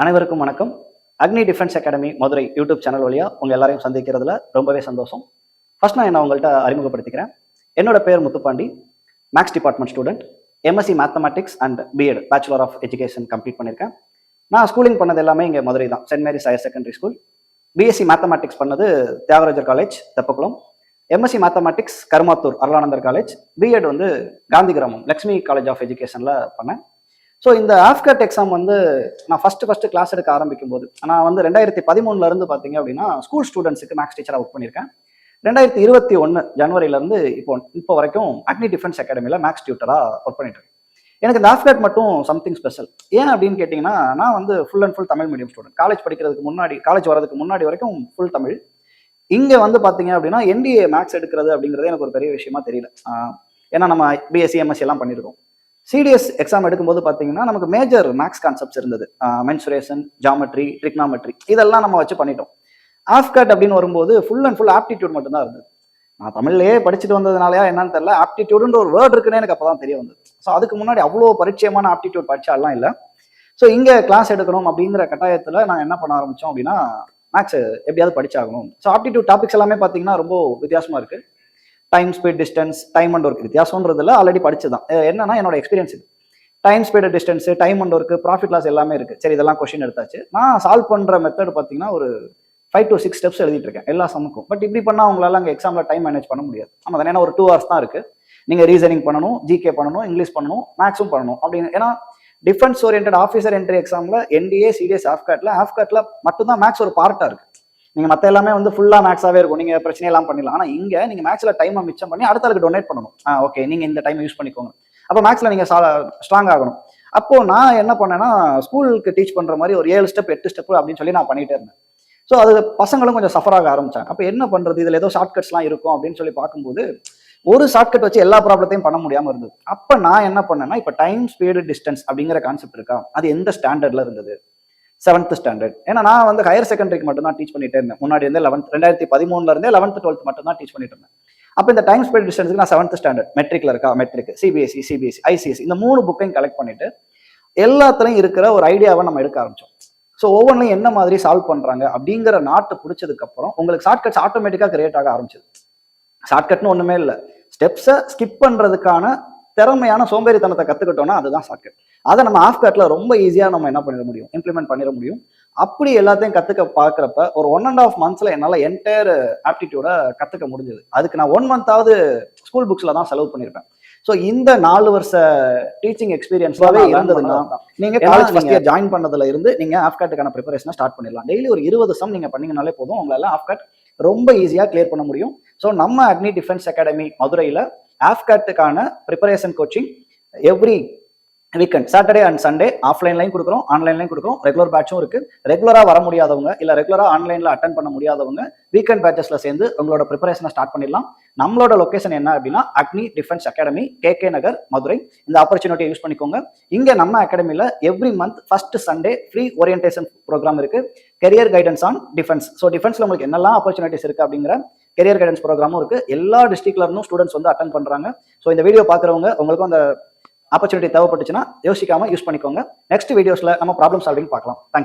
அனைவருக்கும் வணக்கம். Agni defence academy Madurai YouTube channel வழியா உங்க எல்லாரையும் சந்திக்கிறதுல ரொம்பவே சந்தோஷம். ஃபர்ஸ்ட் நான் என்ன உங்கள்கிட்ட அறிமுகப்படுத்திக்கிறேன். என்னோட பேர் Muthupandi. Maths department student MSc mathematics and BEd bachelor of education complete பண்ணியிருக்கேன். நான் ஸ்கூலிங் பண்ணது எல்லாமே இங்கே மதுரை தான். Saint Mary's higher secondary school BSc mathematics பண்ணது Thiagarajar college Teppakulam. MSc mathematics Karumathur Arulanandar college BEd வந்து காந்தி கிராமம் லக்ஷ்மி காலேஜ் ஆஃப் எஜுகேஷனில் பண்ணேன். ஸோ இந்த ஆஃப்கட் எக்ஸாம் வந்து நான் ஃபர்ஸ்ட் ஃபஸ்ட்டு கிளாஸ் எடுக்க ஆரம்பிக்கும் போது நான் வந்து ரெண்டாயிரத்தி பதிமூணுலேருந்து பார்த்தீங்க அப்படின்னா ஸ்கூல் ஸ்டூடெண்ட்ஸுக்கு மேக்ஸ் டீச்சராக ஒர்க் பண்ணியிருக்கேன். ரெண்டாயிரத்தி இருபத்தி ஒன்று ஜனவரியிலேருந்து இப்போ இப்போ வரைக்கும் அக்னி டிஃபென்ஸ் அகாடமியில் மேக்ஸ் டியூட்டராக ஒர்க் பண்ணிட்டு இருக்கேன். எனக்கு இந்த ஆஃப்கட் மட்டும் சம்திங் ஸ்பெஷல் ஏன் அப்படின்னு கேட்டிங்கன்னா நான் வந்து full and full Tamil medium student college படிக்கிறதுக்கு முன்னாடி காலேஜ் வரதுக்கு முன்னாடி வரைக்கும் ஃபுல் தமிழ். இங்கே வந்து பார்த்தீங்க அப்படின்னா என்டிஏ மேக்ஸ் எடுக்கிறது அப்படிங்கிறது எனக்கு ஒரு பெரிய விஷயமா தெரியல. ஏன்னா நம்ம பிஎஸ்சி எம்எஸ்சி எல்லாம் பண்ணியிருக்கோம் சிடிஎஸ் எக்ஸாம் எடுக்கும்போது பார்த்தீங்கன்னா நமக்கு மேஜர் மேக்ஸ் கான்செப்ட்ஸ் இருந்தது. மென்சுரேஷன் ஜாமெட்ரி ட்ரிக்னாமெட்ரி இதெல்லாம் நம்ம வச்சு பண்ணிட்டோம். ஆஃப்கட் அப்படின்னு வரும்போது ஃபுல் அண்ட் ஃபுல் ஆப்டிடியூட் மட்டும்தான் இருந்தது. நான் தமிழ்லேயே படிச்சுட்டு வந்ததுனாலயா என்னன்னு தெரியல. ஆப்டிடியூடுன்ற ஒரு வேர்ட் இருக்குன்னு எனக்கு அப்பதான் தெரிய வந்தது. ஸோ அதுக்கு முன்னாடி அவ்வளோ பரிச்சயமான ஆப்டிடியூட் படிச்சாலாம் இல்லை. ஸோ இங்கே கிளாஸ் எடுக்கணும் அப்படிங்கிற கட்டாயத்தில் நான் என்ன பண்ண ஆரம்பித்தோம் அப்படின்னா மேக்ஸ் எப்படியாவது படிச்சாகணும். ஸோ ஆப்டிடியூட் டாபிக்ஸ் எல்லாமே பார்த்தீங்கன்னா ரொம்ப வித்தியாசமாக இருக்குது time speed distance time and work வித்தியாசம்ன்றதுல already படிச்சு தான் என்னன்னா என்னோட எக்ஸ்பீரியன்ஸ் இது. Time speed distance time and work profit loss எல்லாமே இருக்கு. சரி இதெல்லாம் கொஸ்டின் எடுத்தாச்சு. நான் சால்வ் பண்ற மெத்தட் பார்த்தீங்கன்னா ஒரு ஃபைவ் டு சிக்ஸ் ஸ்டெப்ஸ் எழுதிட்டு இருக்கேன் எல்லா சமுக்கும் பட் இப்படி பண்ணா உங்களால அங்கே எக்ஸாம்ல டைம் மேனேஜ் பண்ண முடியாது. ஆமா தானே ஏன்னா ஒரு டூ ஹவர்ஸ் தான் இருக்கு. நீங்க ரீசனிங் பண்ணணும் ஜிகே பண்ணணும் இங்கிலீஷ் பண்ணணும் மேக்ஸும் பண்ணணும். அப்படின்னு ஏன்னா டிஃபென்ஸ் ஓரியன்ட் ஆஃபீஸர் என்ட்ரி எக்ஸாம்ல என்டிஏ சிடிஎஸ் ஆஃப்கட்ல ஆஃப்கட்ல மட்டும்தான் மேக்ஸ் ஒரு பார்ட்டா இருக்கு. நீங்க மத்த எல்லாமே வந்து ஃபுல்லா மேக்ஸாவே இருக்கும். நீங்க பிரச்சனை எல்லாம் பண்ணிடலாம். ஆனா இங்க நீங்க மேக்ஸ்ல டைம் மிச்சம் பண்ணி அடுத்த ஆளுக்கு டொனேட் பண்ணணும். ஆ ஓகே நீங்க இந்த டைம் யூஸ் பண்ணிக்கோங்க. அப்போ மேக்ஸ்ல நீங்க ஸ்ட்ராங் ஆகணும். அப்போ நான் என்ன பண்ணேன்னா ஸ்கூலுக்கு டீச் பண்ற மாதிரி ஒரு ஏழு ஸ்டெப் எட்டு ஸ்டெப் அப்படின்னு சொல்லி நான் பண்ணிட்டே இருந்தேன். ஸோ அது பசங்களும் கொஞ்சம் சஃபர் ஆக ஆரம்பிச்சாங்க. அப்போ என்ன பண்றது? இதுல ஏதோ ஷார்ட்கட்ஸ்லாம் இருக்கும் அப்படின்னு சொல்லி பார்க்கும்போது ஒரு ஷார்ட்கட் வச்சு எல்லா ப்ராப்ளத்தையும் பண்ண முடியாம இருந்தது. அப்ப நான் என்ன பண்ணேன்னா இப்போ டைம் ஸ்பீடு டிஸ்டன்ஸ் அப்படிங்கிற கான்செப்ட் இருக்கா? அது எந்த ஸ்டாண்டர்ட்ல இருந்தது? செவன்த் ஸ்டாண்டர்ட் ஏன்னா நான் வந்து ஹையர் செகண்டரிக்கு மட்டும் தான் டீச் பண்ணிட்டே இருந்தேன். முன்னாடி இருந்தே லெவன்த் ரெண்டாயிரத்தி பதிமூணுல இருந்தே லெவன்த் டுவெல்த் மட்டும் தான் டீச் பண்ணிட்டு இருந்தேன். அப்போ இந்த டைம் ஸ்பெட் டிஸ்டன்ஸுக்கு நான் செவன்த் ஸ்டாண்டர்ட் மெட்ரிக்ல இருக்கா மெட்ரிக் சிபிஎஸ்சி சிபிஎஸ்சி ஐசிஎஸ்சி இந்த மூணு புக்கையும் கலெக்ட் பண்ணிட்டு எல்லாத்துலையும் இருக்கிற ஒரு ஐடியாவை நம்ம எடுக்க ஆரம்பிச்சோம். ஸோ ஒவ்வொன்றையும் என்ன மாதிரி சால்வ் பண்ணுறாங்க அப்படிங்கிற நாட்டு பிடிச்சதுக்கு அப்புறம் உங்களுக்கு ஷார்ட்கட்ஸ் ஆட்டோமேட்டிக்காக கிரியேட் ஆக ஆரம்பிச்சது. ஷார்ட்கட்னு ஒன்றுமே இல்லை. ஸ்டெப்ஸை ஸ்கிப் பண்ணுறதுக்கான திறமையான சோம்பேறித்தனத்தை கத்துக்கிட்டோம்னா அதுதான் ஷார்ட்கட் அதை நம்ம ஆஃப் கட்ல ரொம்ப ஈஸியா நம்ம என்ன பண்ணிட முடியும்? இம்ப்ளிமெண்ட் பண்ணிட முடியும். அப்படி எல்லாத்தையும் கத்துக்க பாக்குறப்ப ஒரு ஒன் அண்ட் ஆஃப் மந்த்ஸ்ல என்னால என்டையர் ஆப்டிடியூட கத்துக்க முடிஞ்சது. அதுக்கு நான் ஒன் மந்த்தாவது ஸ்கூல் புக்ஸ்ல தான் செலவு பண்ணியிருப்பேன் ஸோ இந்த நாலு வருஷ டீச்சிங் எக்ஸ்பீரியன்ஸாவே இருந்ததுன்னா நீங்க காலேஜ் ஃபர்ஸ்ட் இயர் ஜாயின் பண்ணதுல இருந்து நீங்க ஆஃப்காட்டுக்கான ப்ரிப்பரேஷனை ஸ்டார்ட் பண்ணிடலாம். டெய்லி ஒரு இருபது சம் நீங்க பண்ணீங்கனாலே போதும். உங்களால ஆஃப்காட் ரொம்ப ஈஸியாக கிளியர் பண்ண முடியும். ஸோ நம்ம அக்னி டிஃபென்ஸ் அகாடமி மதுரையில் ஆஃப்காட்டுக்கான preparation coaching every weekend Saturday and Sunday ஆஃப்லைன்லையும் கொடுக்குறோம் ஆன்லைன்லையும் கொடுக்குறோம். ரெகுலர் பேட்சும் இருக்கு. ரெகுலராக வர முடியாதவங்க இல்லை ரெகுலராக ஆன்லைனில் அட்டன் பண்ண முடியாதவங்க வீக்கெண்ட் பேச்சஸில் சேர்ந்து உங்களோட ப்ரிப்பரேஷனை ஸ்டார்ட் பண்ணிடலாம். நம்மளோட லொக்கேஷன் என்ன அப்படின்னா Agni defence academy K K Nagar Madurai இந்த ஆப்பர்ச்சுனிட்டியை யூஸ் பண்ணிக்கோங்க. இங்கே நம்ம அகாடமியில் every month first Sunday free orientation programme இருக்கு. Career guidance on defence so டிஃபென்ஸில் உங்களுக்கு என்னெல்லாம் ஆப்பர்ச்சுனிட்டிஸ் இருக்கு அப்படிங்கிற கெரியர் கைடன்ஸ் ப்ரோக்ராமும் இருக்கு. எல்லா டிஸ்ட்ரிக்ட்ல இருந்தும் ஸ்டூடெண்ட்ஸ் வந்து அட்டன் பண்றாங்க. ஸோ இந்த வீடியோ பார்க்குறவங்க உங்களுக்கும் அந்த ஆப்பர்ச்சுனிட்டி தேவைப்பட்டுச்சுன்னா யோசிக்காம யூஸ் பண்ணிக்கோங்க. நெக்ஸ்ட் வீடியோஸ்ல நம்ம ப்ராப்ளம் சால்விங் பார்க்கலாம். தேங்க்யூ